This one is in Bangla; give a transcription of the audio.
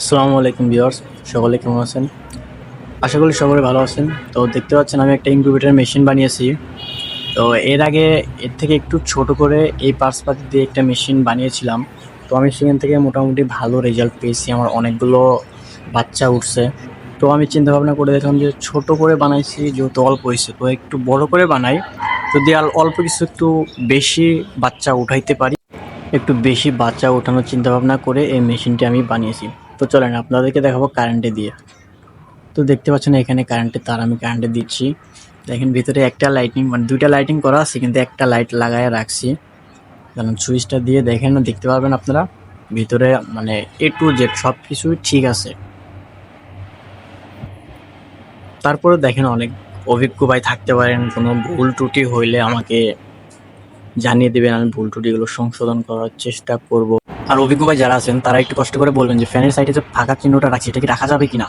আসসালামু আলাইকুম ভিউয়ার্স, সকলে কেমন আছেন? আশা করি সকলে ভালো আছেন। তো দেখতে পাচ্ছেন আমি একটা ইনকিউবেটর মেশিন বানিয়েছি। তো এর আগে এর থেকে একটু ছোট করে এই পার্সপাতি দিয়ে একটা মেশিন বানিয়েছিলাম। তো আমি সেখান থেকে মোটামুটি ভালো রেজাল্ট পেয়েছি, আমার অনেকগুলো বাচ্চা উঠছে। তো আমি চিন্তা ভাবনা করে দেখলাম যে ছোট করে বানাইছি, যেহেতু অল্প হয়েছে, তো একটু বড় করে বানাই। যদি অল্প কিছু একটু বেশি বাচ্চা উঠাইতে পারি, একটু বেশি বাচ্চা ওঠানোর চিন্তাভাবনা করে এই মেশিনটি আমি বানিয়েছি। তো চলেন, আপনাদেরকে দেখাবো কারেন্টে দিয়ে। তো দেখতে পাচ্ছেন এখানে কারেন্টের তার আমি কারেন্টে দিচ্ছি। দেখেন ভিতরে একটা লাইটিং মানে দুইটা লাইটিং করা আছে, কিন্তু একটা লাইট লাগায় রাখছি। কারণ সুইচটা দিয়ে দেখেন, দেখতে পারবেন আপনারা? ভিতরে মানে এ টু জেড সব কিছুই ঠিক আছে। তারপরে দেখেন অনেক অভিজ্ঞ ভাই থাকতে পারেন, কোনো ভুল ত্রুটি হইলে আমাকে জানিয়ে দেবেন, আমি ভুল ত্রুটিগুলো সংশোধন করার চেষ্টা করব। আর অভিজ্ঞ ভাই যারা আছেন, তারা একটু কষ্ট করে বলবেন যে ফ্যানের সাইডে যে ফাঁকা চিহ্নটা রাখছি, এটা কি রাখা যাবে কিনা?